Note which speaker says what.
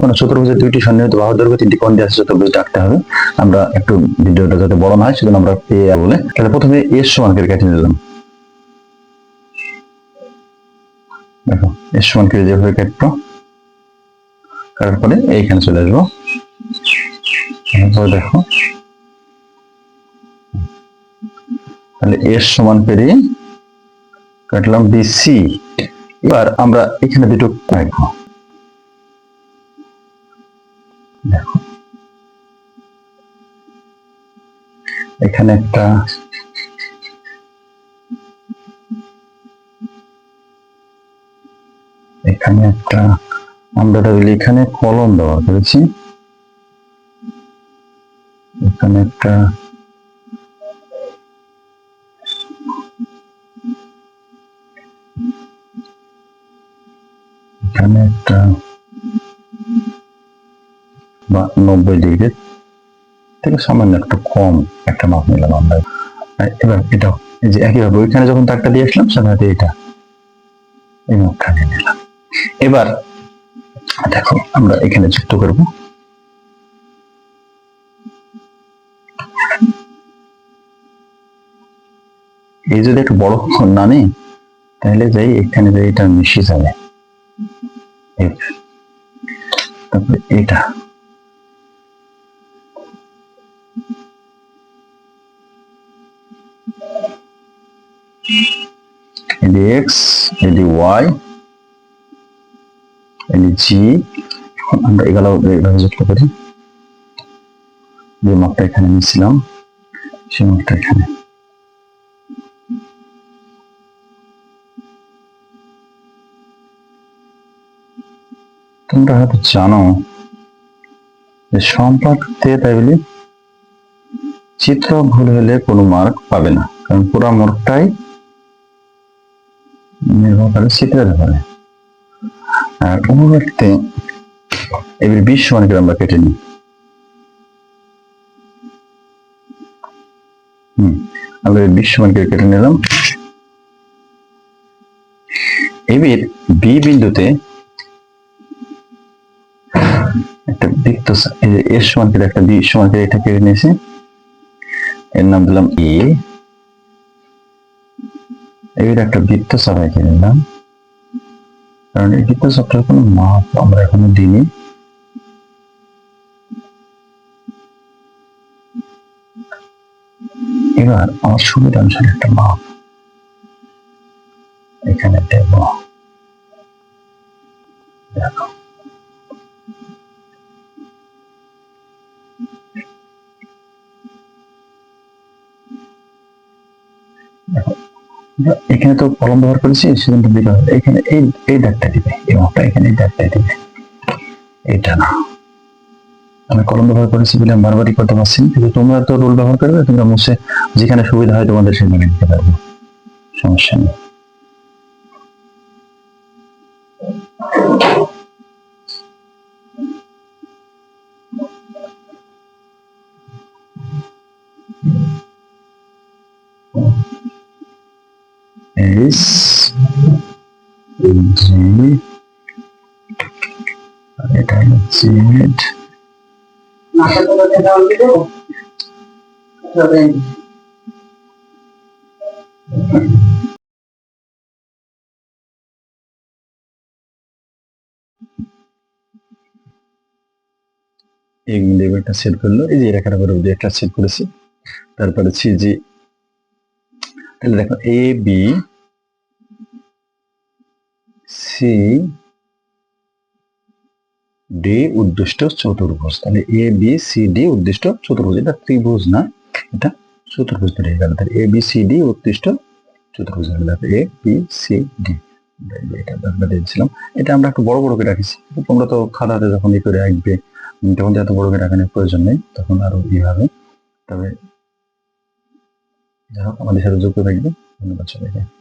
Speaker 1: মানে চতুর্ভুজের দুইটি সন্নিহিত বাহুর দৈর্ঘ্য তিনটি কোণ দিয়ে আছে চতুর্ভুজ ডাকতে হবে। আমরা একটু ভিডিওটা যাতে বড় না হয়, সেজন্য আমরা এ বলে। তাহলে প্রথমে এর সমান করে কেটে নিলাম। দেখো এর সমান করে যেভাবে কাটবো, কাটার পরে এইখানে চলে আসব। দেখো, তাহলে এর সমান করে কাটলাম বিসি এবার আমরা এখানে দুটো রাখব দেখো। এখানে একটা এখানে একটা আমরা এখানে কলম ব্যবহার করেছি এখানে একটা এখানে একটা বা নব্বই ডিগ্রি থেকে সামান্য একটু কম একটা মাপ নিলাম আমরা। এবার এটা যে একইভাবে ওইখানে যখন তারটা দিয়ে আসলাম সাধারণত এটা, এই মাপটা নিয়ে নিলাম। এবার দেখো, আমরা এখানে যুক্ত করব। এই যদি একটু বড় না নেই তাহলে যাই এখানে যাই এটা মিশে যাবে। তারপরে এটা। এডি এক্স এডি ওয়াই এডি জি আমরা এগুলো এভাবে যুক্ত করি যে মাপটা এখানে নিয়েছিলাম, সেই মাপটা এখানে। তোমরা হয়তো জানো যে সম্পাদতে তাই বলি চিত্র ভুল হলে কোনো মার্ক পাবে না, কারণ পুরা মার্কটাই নির্ভর চিত্রের ব্যাপারে আর অনুবাদতে এবার বিশ সমান আমরা কেটে নিই। হুম, আমরা বিশ সমান কেটে নিলাম। এবার বি বিন্দুতে একটা বৃত্ত এর সমান করে একটা বি সমান করে এটা কেটে নিয়েছি। এর নাম দিলাম এ এবার একটা বৃত্ত চাপ এঁকে নিলাম। কারণ এই বৃত্ত চাপটার কোনো মাপ আমরা এখনও দিইনি। এবার আমার সুবিধা অনুসারে একটা মাপ এখানে দেব। দেখো। দেখো এখানে তো কলম ব্যবহার করেছি, সেজন্য দিতে হবে। এখানে এই এই দাগটা দিবে এই মাপটা এখানে এই দাগটা দিবে। এটা না। আমি কলম ব্যবহার করেছি বলে আমি বারবারই করতে পারছি কিন্তু তোমরা তো রোল ব্যবহার করবে, তোমরা মুছে যেখানে সুবিধা হয় তোমাদের সেখানে দিতে পারবে। সমস্যা নেই। এস জি এটা হলো জেড লেভেলটা সেট করল। এই যে রেখাটা করে একটা সেট করেছি। তারপরে সি জি তাহলে দেখো এ বি সি ডি উদ্দিষ্ট চতুর্ভুজ। তাহলে এ বি সি ডি উদ্দিষ্ট চতুর্ভুজ। এটা ত্রিভুজ না, এটা চতুর্ভুজ ধরে গেল। তাহলে এ বি সি ডি উদ্দিষ্ট চতুর্ভুজ এ বি সি ডি আমরা একটু বড় খাতাতে যখন ই করে এত প্রয়োজন নেই, তখন আরও তবে আমাদের সাথে থাকবে। ধন্যবাদ সবাইকে।